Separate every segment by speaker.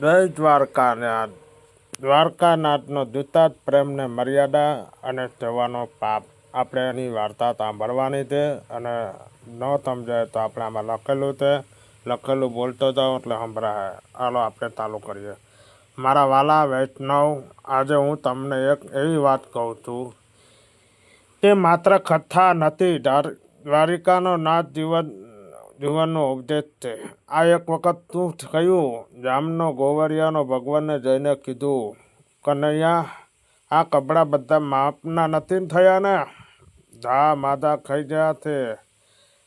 Speaker 1: જય દ્વારકાનાથ દ્વારકાનાથનો દ્વિતાત પ્રેમને મર્યાદા અને જવાનો પાપ. આપણે એની વાર્તા સાંભળવાની છે અને ન સમજાય તો આપણે આમાં લખેલું છે. લખેલું બોલતો જાઓ એટલે સંભળાય. હાલો, આપણે ચાલુ કરીએ. મારા વાલા વૈષ્ણવ, આજે હું તમને એક એવી વાત કહું છું. તે માત્ર કથા નથી. દ્વાર- દ્વારિકાનો નાથ જીવન જીવનનો ઉપદેશ છે. આ એક વખત શું કહ્યું જામનો ગોવરિયાનો ભગવાનને જઈને કીધું, કનૈયા, આ કપડાં બધા માપના નથી થયા ને? ધા, માદા ખાઈ ગયા છે.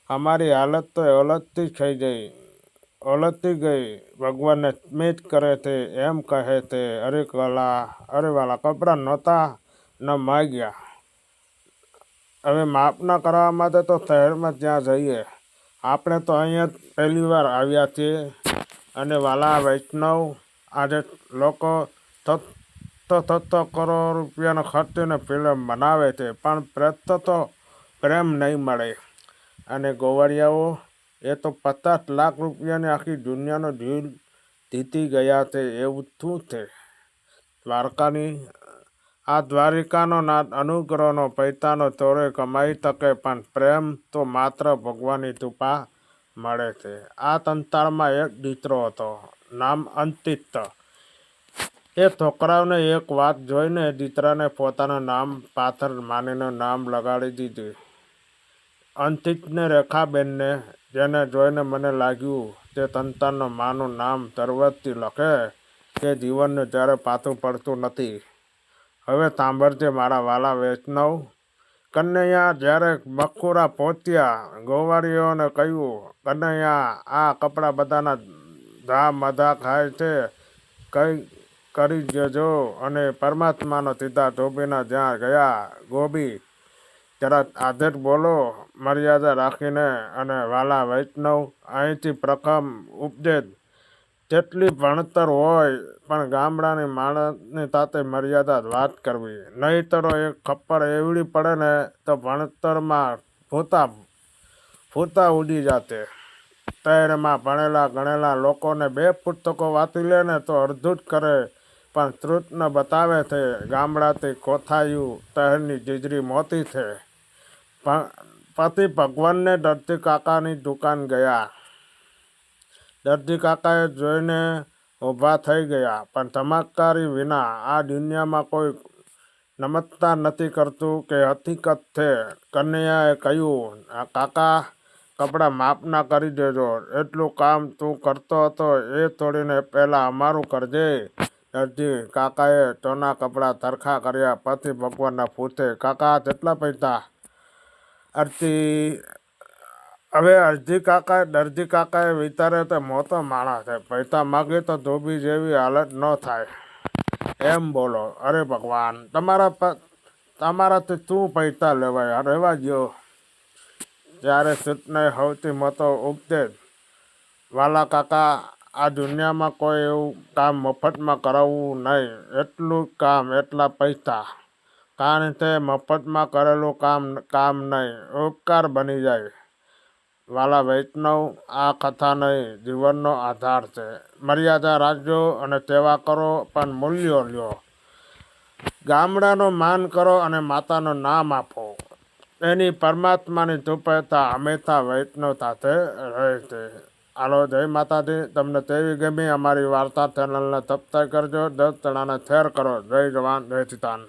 Speaker 1: અમારી હાલત તો ઓલતથી થઈ ગઈ ઓલતી ગઈ. ભગવાનને સ્મિત કરે છે, એમ કહે છે અરે કલા અરે વાલા કપડાં નહોતા ન માગ્યા. હવે માપના કરવા માટે તો શહેરમાં ત્યાં જઈએ. આપણે તો અહીંયા પહેલી વાર આવ્યા છીએ અને વાલા વૈષ્ણવ આજે લોકો થતો થતો કરોડ રૂપિયાનો ખર્ચીને ફિલ્મ બનાવે છે, પણ પ્રેત તો પ્રેમ નહીં મળે. અને ગોવાળિયાઓ એ તો પચાસ લાખ રૂપિયાની આખી દુનિયાનો જીવ જીતી ગયા છે, એવું શું છે? દ્વારકાની આ દ્વારિકાનો નાથ અનુગ્રહનો પૈતાનો ચોરે કમાઈ તકે, પણ પ્રેમ તો માત્ર ભગવાનની કૃપા મળે છે આ તંતાળમાં એક દીકરો હતો, નામ અંતિત એ છોકરાઓને એક વાત જોઈને દીકરાને પોતાનું નામ પાથર માનીને નામ લગાડી દીધું. અંતિતને રેખાબેનને જેને જોઈને મને લાગ્યું, તે સંતાનનો માનું નામ શરૂઆતથી લખે તે જીવનને જ્યારે પાછું પડતું નથી. હવે સાંભળજે મારા વાલા વૈષ્ણવ. કનૈયા જ્યારે મખુરા પહોંચ્યા, ગોવાળીઓને કહ્યું, કનૈયા, આ કપડાં બધાના ધા મધા ખાય છે. કંઈ કરી જજો અને પરમાત્માનો સીધા ધોબીના જ્યાં ગયા, ગોબી, જરા આધેર બોલો, મર્યાદા રાખીને. અને વાલા વૈષ્ણવ, અહીંથી પ્રથમ ઉપદેશ જેટલી ભણતર હોય, પણ ગામડાની માણસની તાતે મર્યાદા વાત કરવી. નહીતરો એક ખપ્પડ એવડી પડે ને તો ભણતરમાં ભૂતા ભૂતા ઉડી જાતે. તૈરમાં ભણેલા ગણેલા લોકોને બે પુસ્તકો વાંચી લે ને તો અડધું જ કરે, પણ શ્રુતને બતાવે છે ગામડાથી કોથાયું તહેરની જીજરી મોતી છે. પછી ભગવાનને દરજી કાકાની દુકાન ગયા. દરજી કાકાએ જોઈને ઊભા થઈ ગયા, પણ ચમત્કારી વિના આ દુનિયામાં કોઈ નમસ્કાર નથી કરતું કે હકીકત છે. કન્યાએ કહ્યું "આ કાકા, કપડાં માપના કરી દેજો. એટલું કામ તું કરતો હતો એ થોડીને પહેલાં અમારું કરજે. દરજી કાકાએ ચોના કપડાં તરખા કર્યા, પછી ભગવાનના પૂછે કાકા, કેટલા પૈસા? અરજી હવે અરજી કાકા દરજી કાકાએ વિચારે તો મોટો માણસ છે, પૈસા માગે તો ધોબી જેવી હાલત ન થાય. એમ બોલો, અરે ભગવાન, તમારા તમારાથી શું પૈસા લેવાય? રહેવા દ્યો. ત્યારે સૂતને સૌથી મોટો ઉપદેશ વાલા કાકા, આ દુનિયામાં કોઈ એવું કામ મફતમાં કરાવવું નહીં. એટલું કામ, એટલા પૈસા. કારણ કે મફતમાં કરેલું કામ કામ નહીં. ઉપકાર બની જાય. વાલા વૈષ્ણવ આ કથા નહીં જીવનનો આધાર છે. મર્યાદા રાખજો અને સેવા કરો, પણ મૂલ્યો લ્યો. ગામડાનું માન કરો અને માતાનું નામ આપો. એની પરમાત્માની ચુપેતા હંમેશા વૈષ્ણવ સાથે રહે છે. હાલો, જય માતાજી. તમને તેવી ગમી અમારી વાર્તા ચેનલને સબસ્ક્રાઈબ કરજો, દસ જણાને શેર કરો. જય જવાન, જય કિસાન